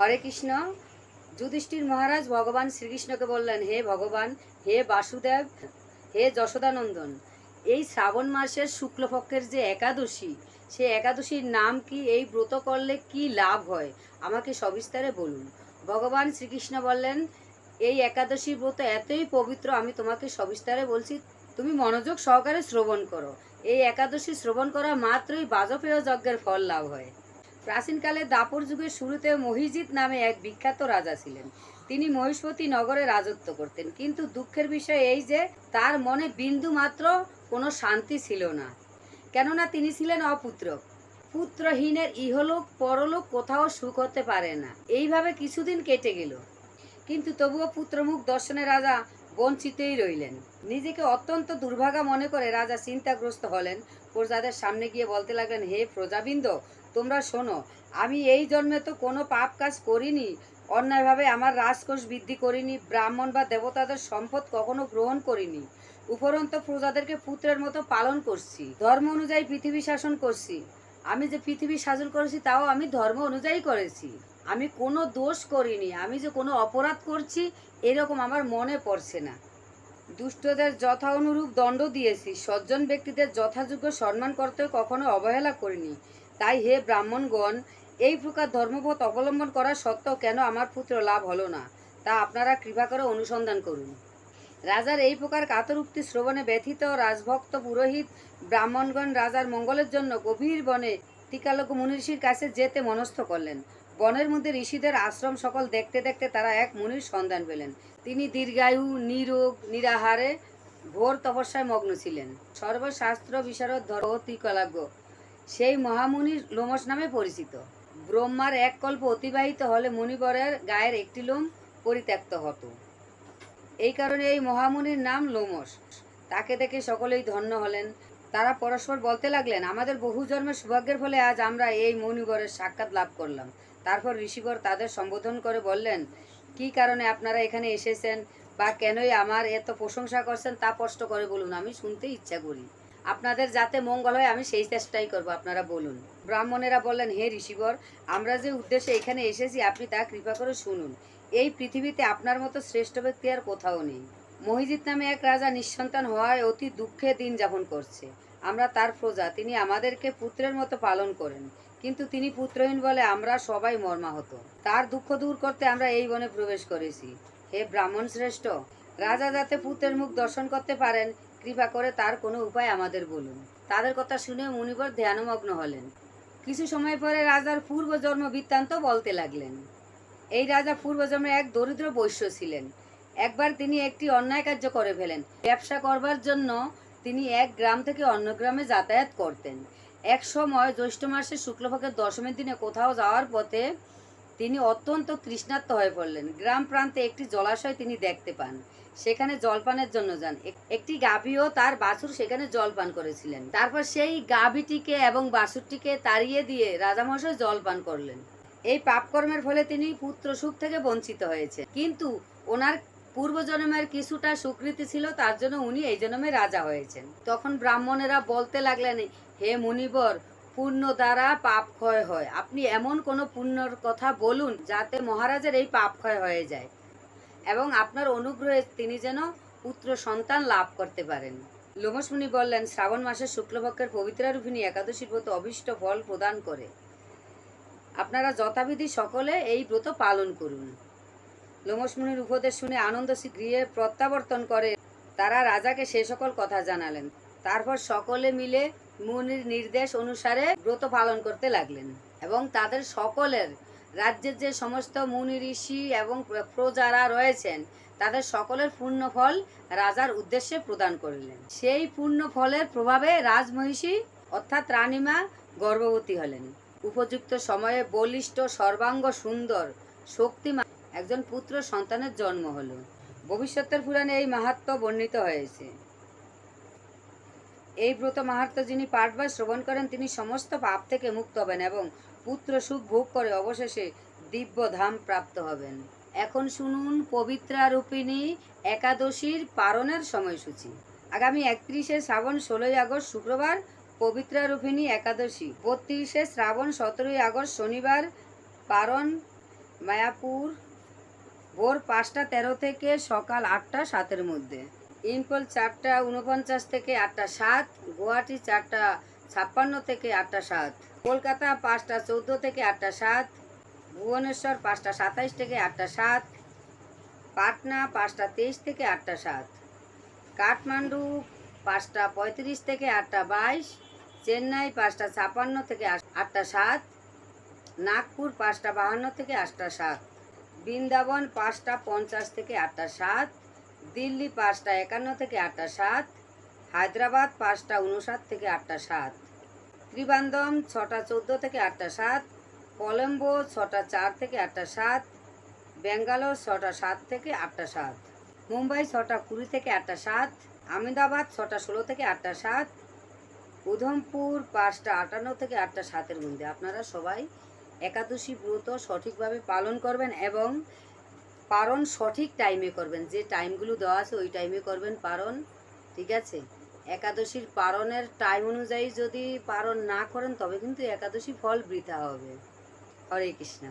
হরে কৃষ্ণ। যুধিষ্ঠির মহারাজ ভগবান শ্রীকৃষ্ণকে বললেন, হে ভগবান, হে বাসুদেব, হে যশোদানন্দন, এই শ্রাবণ মাসের শুক্লপক্ষের যে একাদশী, সে একাদশীর নাম কি? এই ব্রত করলে কি লাভ হয়? আমাকে সবিস্তারে বলুন। ভগবান শ্রীকৃষ্ণ বললেন, এই একাদশী ব্রত এতই পবিত্র, আমি তোমাকে সবিস্তারে বলছি, তুমি মনোযোগ সহকারে শ্রবণ করো। এই একাদশী শ্রবণ করা মাত্রই বাজপেয় যজ্ঞের ফল লাভ হয়। প্রাচীনকালে দাপর যুগের শুরুতে মহিজিৎ নামে এক বিখ্যাত রাজা ছিলেন। তিনি মহিষ্মতী নগরে রাজত্ব করতেন। কিন্তু দুঃখের বিষয় এই যে, তার মনে বিন্দু মাত্র কোনো শান্তি ছিল না। কেননা তিনি ছিলেন অপুত্র। পুত্রহীনের ইহলোক পরলোক কোথাও সুখ হতে পারে না। এইভাবে কিছুদিন কেটে গেল। কিন্তু তবুও পুত্রমুখ দর্শনে রাজা বঞ্চিতই রইলেন। নিজেকে অত্যন্ত দুর্ভাগা মনে করে রাজা চিন্তাগ্রস্ত হলেন। প্রজাদের সামনে গিয়ে বলতে লাগলেন, হে প্রজাবৃন্দ তোমরা শোনো, আমি এই জন্মে তো কোনো পাপ কাজ করিনি, অন্যায়ভাবে আমার রাজকোষ বৃদ্ধি করিনি, ব্রাহ্মণ বা দেবতাদের সম্পদ কখনো গ্রহণ করিনি। উপরন্ত প্রজাদেরকে পুত্রের মতো পালন করছি, ধর্ম অনুযায়ী পৃথিবী শাসন করছি। আমি যে পৃথিবী শাসন করেছি তাও আমি ধর্ম অনুযায়ী করেছি। আমি কোনো দোষ করিনি, আমি যে কোনো অপরাধ করছি, এরকম আমার মনে পড়ছে না। দুষ্টদের যথা অনুরূপ দণ্ড দিয়েছি, সজ্জন ব্যক্তিদের যথাযোগ্য সম্মান করতে কখনো অবহেলা করিনি। তাই হে ব্রাহ্মণগণ, এই প্রকার ধর্মপথ অবলম্বন করা সত্ত্বেও কেন আমার পুত্র লাভ হলো না? তা আপনারা কৃপা করে অনুসন্ধান করুন। রাজার এই প্রকার কাতর উক্তি শ্রবণে ব্যথিত রাজভক্ত পুরোহিত ব্রাহ্মণগণ রাজার মঙ্গলের জন্য গভীর বনে টিকালক মুনিঋষির কাছে যেতে মনস্থ করলেন। বনের মধ্যে ঋষিদের আশ্রম সকল দেখতে দেখতে তারা এক মুনির সন্ধান পেলেন। তিনি দীর্ঘায়ু, নিরোগ, নিরাহারে, ঘোর তপস্যায় মগ্ন ছিলেন। সর্বশাস্ত্র বিশারদ ধর্ম ত্রিকলাজ্ঞ সেই মহামুনি লোমস নামে পরিচিত। ব্রহ্মার এক কল্প অতিবাহিত হলে মুনিবরের গায়ের একটি লোম পরিত্যক্ত হতো। এই কারণে এই মহামুনির নাম লোমস তাকে দেখে সকলেই ধন্য হলেন। তারা পরস্পর বলতে লাগলেন, আমাদের বহু জন্মের সৌভাগ্যের ফলে আজ আমরা এই মণিবরের সাক্ষাৎ লাভ করলাম। তারপর ঋষিবর তাদের সম্বোধন করে বললেন, কি কারণে আপনারা এখানে এসেছেন বা কেনই আমার এত প্রশংসা করছেন তা স্পষ্ট করে বলুন, আমি শুনতে ইচ্ছা করি। আপনাদের যাতে মঙ্গল হয়, আমি সেই চেষ্টাই করব, আপনারা বলুন। ব্রাহ্মণেরা বললেন, হে ঋষিবর, আমরা যে উদ্দেশ্যে এখানে এসেছি, আপনি তা কৃপা করে শুনুন। এই পৃথিবীতে আপনার মতো শ্রেষ্ঠ ব্যক্তি আর কোথাও নেই। মহিজিৎ নামে এক রাজা নিঃসন্তান হওয়ায় অতি দুঃখে দিন যাপন করছে। আমরা তার প্রজা, তিনি আমাদেরকে পুত্রের মতো পালন করেন। কিন্তু তিনি পুত্রহীন বলে আমরা সবাই মর্মাহত। তার দুঃখ দূর করতে আমরা এই বনে প্রবেশ করেছি। হে ব্রাহ্মণ শ্রেষ্ঠ, রাজা যাতে পুত্রের মুখ দর্শন করতে পারেন কৃপা করে তার কোনো উপায় আমাদের বলুন। তাদের কথা শুনে মুনিবর ধ্যানমগ্ন হলেন। কিছু সময় পরে রাজার পূর্বজন্ম বৃত্তান্ত বলতে লাগলেন। এই রাজা পূর্বজন্মে এক দরিদ্র বৈশ্য ছিলেন। একবার তিনি একটি অন্যায় কার্য করে ফেলেন। ব্যবসা করবার জন্য তিনি এক গ্রাম থেকে অন্য গ্রামে যাতায়াত করতেন। এক সময় জ্যৈষ্ঠ মাসের শুক্লপক্ষের দশমীর দিনে কোথাও যাওয়ার পথে তিনি অত্যন্ত তৃষ্ণার্ত হয়ে পড়লেন। গ্রাম প্রান্তে একটি জলাশয় তিনি দেখতে পান। সেখানে জলপানের জন্য যান। এক- একটি গাভীও তার বাছুর সেখানে জলপান করেছিলেন। তারপর সেই গাভীটিকে এবং বাছুরটিকে তাড়িয়ে দিয়ে রাজামশাই জলপান করলেন। এই পাপকর্মের ফলে তিনি পুত্র সুখ থেকে বঞ্চিত হয়েছে কিন্তু ওনার পূর্বজন্মের কিছুটা স্বীকৃতি ছিল, তার জন্য উনি এই জন্মে রাজা হয়েছেন। তখন ব্রাহ্মণেরা বলতে লাগলেন, হে মুনিবর পুণ্য দ্বারা পাপ ক্ষয় হয়। আপনি এমন কোনো পুণ্যর কথা বলুন যাতে মহারাজের এই পাপ ক্ষয় হয়ে যায় এবং আপনার অনুগ্রহে তিনি যেন পুত্র সন্তান লাভ করতে পারেন। লোমস মুনি বললেন, শ্রাবণ মাসের শুক্লপক্ষের পবিত্রারূপিণী একাদশীর ব্রত অভিষ্ট ফল প্রদান করে। আপনারা যথাবিধি সকলে এই ব্রত পালন করুন। লোমস মুনির উপদেশ শুনে আনন্দ গৃহে প্রত্যাবর্তন করে। তারা রাজাকে সে সকল কথা জানালেন। তারপর সকলে মিলে মুনির নির্দেশ অনুসারে ব্রত পালন করতে লাগলেন এবং তাদের সকলের রাজ্যের যে সমস্ত মুনি ঋষি এবং প্রজারা রয়েছেন, তাদের সকলের পূর্ণ ফল রাজার উদ্দেশ্যে প্রদান করলেন। সেই পূর্ণ ফলের প্রভাবে রাজমহিষী অর্থাৎ রানীমা গর্ভবতী হলেন। উপযুক্ত সময়ে বলিষ্ঠ, সর্বাঙ্গ, সুন্দর, শক্তিমান একজন পুত্র সন্তানের জন্ম হলো। ভবিষ্যতের পুরাণে এই মাহাত্ম বর্ণিত হয়েছে। এই ব্রত মাহাত্ম যিনি পাঠ বা শ্রবণ করেন, তিনি সমস্ত পাপ থেকে মুক্ত হবেন এবং পুত্র সুখ ভোগ করে অবশেষে দিব্য ধাম প্রাপ্ত হবেন। এখন শুনুন পবিত্রারূপিণী একাদশীর পারণের সময়সূচি। আগামী একত্রিশে শ্রাবণ ষোলোই আগস্ট শুক্রবার পবিত্রারূপিণী একাদশী, বত্রিশে শ্রাবণ সতেরোই আগস্ট শনিবার পারণ, মায়াপুর, ভোর পাঁচটা তেরো থেকে সকাল আটটা সাতের মধ্যে। ইম্পল চারটা উনপঞ্চাশ থেকে আটটা সাত, গুয়াহাটি চারটা ছাপ্পান্ন থেকে আটটা সাত, কলকাতা পাঁচটা চৌদ্দো থেকে আটটা সাত, ভুবনেশ্বর পাঁচটা সাতাইশ থেকে আটটা সাত, পাটনা পাঁচটা তেইশ থেকে আটটা সাত, কাঠমান্ডু পাঁচটা পঁয়ত্রিশ থেকে আটটা বাইশ, চেন্নাই পাঁচটা ছাপান্ন থেকে আট- আটটা সাত, নাগপুর পাঁচটা বাহান্ন থেকে আটটা সাত, বৃন্দাবন পাঁচটা পঞ্চাশ থেকে আটটা সাত দিল্লি পাঁচটা একান্ন থেকে আটটা সাত, হায়দ্রাবাদ পাঁচটা উনষাট থেকে আটটা সাত, ত্রিবান্দম ছটা চোদ্দ থেকে আটটা সাত, কলম্বো ছটা চার থেকে আটটা সাত, ব্যাঙ্গালোর ছটা সাত থেকে আটটা সাত, মুম্বাই ছটা কুড়ি থেকে আটটা সাত, আহমেদাবাদ ছটা ষোলো থেকে আটটা সাত, উধমপুর পাঁচটা আটান্ন থেকে আটটা সাতের মধ্যে। আপনারা সবাই একাদশী ব্রত সঠিকভাবে পালন করবেন এবং পারণ সঠিক টাইমে করবেন। যে টাইমগুলো দেওয়া আছে, ওই টাইমে করবেন পারণ, ঠিক আছে? একাদশীর পারণের টাইম অনুযায়ী যদি পারণ না করেন, তবে কিন্তু একাদশী ফল বৃথা হবে। হরে কৃষ্ণ।